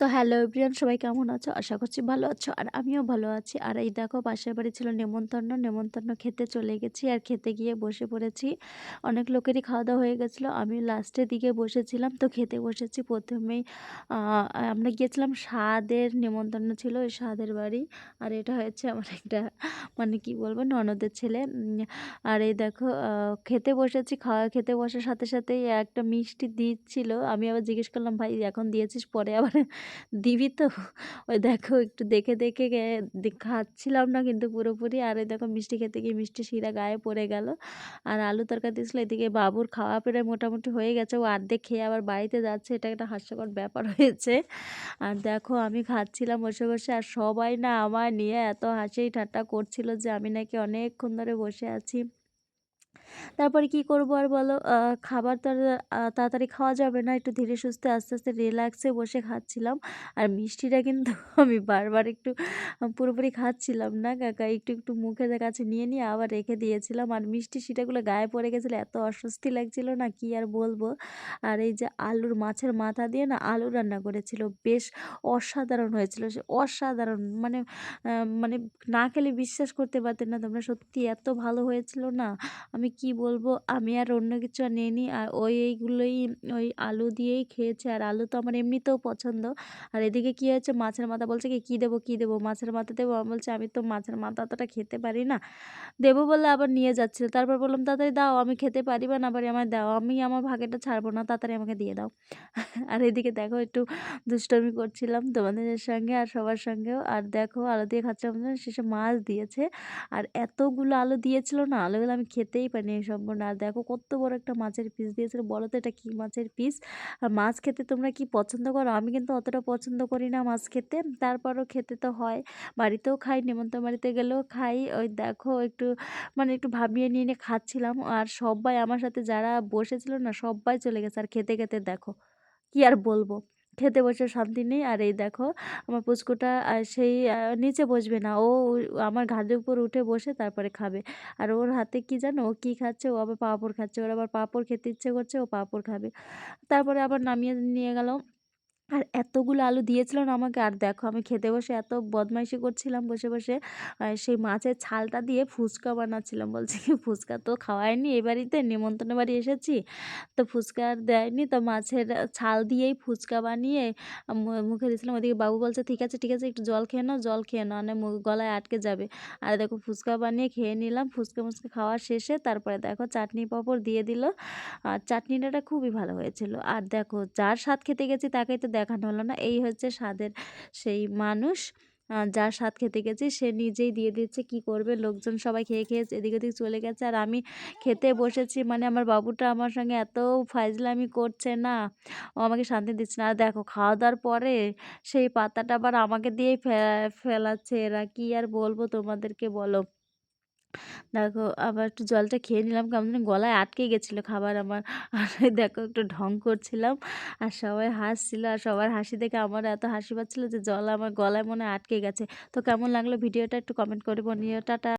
তো hello everyone সবাই কেমন আছো? আশা করছি ভালো আছো, আর আমিও ভালো আছি। আর এই দেখো, পাশের বাড়ি ছিল নেমন্তন্ন। নেমন্তন্ন খেতে চলে গেছি, আর খেতে গিয়ে বসে পড়েছি। অনেক লোকেরই খাওয়া দাওয়া হয়ে গেছিল। আমি লাস্টের দিকে বসেছিলাম, তো খেতে বসেছি প্রথমেই। আমরা গিয়েছিলাম স্বাদের নেমন্তন্ন ছিল, ওই স্বাদের বাড়ি। আর এটা হয়েছে আমার একটা মানে কি বলব, ননদের ছেলে। আর এই দেখো খেতে বসেছি, খাওয়া, খেতে বসার সাথে সাথেই একটা মিষ্টি দিচ্ছিল। আমি আবার জিজ্ঞেস করলাম, ভাই, এখন দিয়েছিস? পরে আবার দিবি তো? ওই দেখো একটু দেখে দেখে খাচ্ছিলাম না কিন্তু পুরোপুরি। আর ওই দেখো মিষ্টি খেতে গিয়ে মিষ্টি শিরা গায়ে পড়ে গেল। আর আলু তরকারি দিয়েছিলো এদিকে বাবুর খাওয়া পেরে মোটামুটি হয়ে গেছে। ও আর্ধেক খেয়ে আবার বাড়িতে যাচ্ছে। এটা একটা হাস্যকর ব্যাপার হয়েছে। আর দেখো আমি খাচ্ছিলাম বসে বসে। আর সবাই না আমার নিয়ে এত হাসি ঠাট্টা করছিল যে আমি নাকি অনেকক্ষণ ধরে বসে আছি। তারপরে কি করব আর বলো? খাবার তো তাড়াতাড়ি খাওয়া যাবে না। একটু ধীরে সুস্থে, আস্তে আস্তে রিল্যাক্সে বসে খাচ্ছিলাম। আর মিষ্টিটা কিন্তু আমি বারবার একটু পুরোপুরি খাচ্ছিলাম না, কাকা। একটু একটু মুখের কাছে নিয়ে নিয়ে আবার রেখে দিয়েছিলাম। আর মিষ্টি সেটাগুলো গায়ে পড়ে গেছিল, এত অস্বস্তি লাগছিল না, কি আর বলব? আর এই যে আলুর মাছের মাথা দিয়ে না আলু রান্না করেছিল, বেশ অসাধারণ হয়েছিল। সে অসাধারণ মানে মানে না খেলে বিশ্বাস করতে পারতেন না তোমরা। সত্যি এত ভালো হয়েছিল না। আমি কি বলব? আমি আর অন্য কিছু আর নিইনি। আর ওই এইগুলোই, ওই আলু দিয়েই খেয়েছে। আর আলু তো আমার এমনিতেও পছন্দ। আর এদিকে কী হয়েছে? মাছের মাথা বলছে কি, কী দেবো কী দেবো? মাছের মাথা দেবো? আমি বলছে, আমি তো মাছের মাথা অতটা খেতে পারি না। দেবো বলে আবার নিয়ে যাচ্ছিল তারপর বললাম, তাড়াতাড়ি দাও, আমি খেতে পারি বা না পারি আমায় দাও। আমি আমার ভাগেটা ছাড়বো না, তাড়াতাড়ি আমাকে দিয়ে দাও। আর এদিকে দেখো, একটু দুষ্টমি করছিলাম তোমাদের সঙ্গে আর সবার সঙ্গেও। আর দেখো, আলু দিয়ে খাচ্ছিলাম শেষে মাছ দিয়েছে। আর এতগুলো আলু দিয়েছিল না, আলুগুলো আমি খেতেই পারিনি সম্পূর্ণ আর দেখো কত বড় একটা মাছের পিস দিয়েছিল। বলো তো এটা কী মাছের পিস আর মাছ খেতে তোমরা কি পছন্দ করো? আমি কিন্তু অতটা পছন্দ করি না মাছ খেতে। তারপরও খেতে তো হয়। বাড়িতেও খাই নেমন্তন্ন বাড়িতে গেলেও খাই। ওই দেখো একটু মানে একটু ভাবিয়ে নিয়ে নিয়ে খাচ্ছিলাম। আর সবাই আমার সাথে যারা বসেছিল না, সবাই চলে গেছে। আর খেতে খেতে দেখো, কি আর বলব? খেতে বসে শান্তি নেই। আর এই দেখো, আমার পুচকুটা সেই নিচে বসবে না। ও আমার ঘাড়ের উপর উঠে বসে তারপরে খাবে। আর ওর হাতে কি জানো, ও কী খাচ্ছে? ও আবার পাঁপড় খাচ্ছে। ওর আবার পাঁপড় খেতে ইচ্ছে করছে, ও পাঁপড় খাবে। তারপরে আবার নামিয়ে নিয়ে গেল আর এতগুলো আলু দিয়েছিল না আমাকে। আর দেখো, আমি খেতে বসে এত বদমাইশি করছিলাম বসে বসে। সেই মাছের ছালটা দিয়ে ফুচকা বানাচ্ছিলাম। বলছে কি, ফুচকা তো খাওয়ায়নি এ বাড়িতে নিমন্ত্রণ বাড়ি এসেছি। তো ফুচকা আর দেয়নি, তো মাছের ছাল দিয়েই ফুচকা বানিয়ে মুখে দিয়েছিলাম। ওদিকে বাবু বলছে, ঠিক আছে ঠিক আছে, একটু জল খেয়ে নাও, জল খেয়ে নাও মানে গলায় আটকে যাবে। আর দেখো, ফুচকা বানিয়ে খেয়ে নিলাম। ফুচকা, মুচকা খাওয়া শেষে তারপরে দেখো, চাটনি পাঁপড় দিয়ে দিল। আর চাটনিটা খুবই ভালো হয়েছিল। আর দেখো, যার স্বাদ খেতে গেছি তাকেই তো দেখানো হলো না। এই হচ্ছে স্বাদের সেই মানুষ। যার স্বাদ খেতে গেছি, সে নিজেই দিয়ে দিচ্ছে, কি করবে? লোকজন সবাই খেয়ে খেয়ে এদিক ওদিক চলে গেছে। আর আমি খেতে বসেছি মানে আমার বাবুটা আমার সঙ্গে এত ফাইজলামি করছে না। ও আমাকে শান্তি দিচ্ছে না। আর দেখো খাওয়া দাওয়ার পরে সেই পাতাটা আবার আমাকে দিয়েই ফেলাচ্ছে এরা। কি আর বলব তোমাদেরকে বলো? দেখো আবার একটু জলটা খেয়ে নিলাম, কেমন যেন গলায় আটকে গেছিল খাবার আমার। আর দেখো একটু ঢং করছিলাম, আর সবাই হাসছিল, আর সবার হাসি দেখে আমার এত হাসি পাচ্ছিলো যে জল আমার গলায় মনে আটকে গেছে। তো কেমন লাগল ভিডিওটা একটু কমেন্ট করে বলিও। টাটা।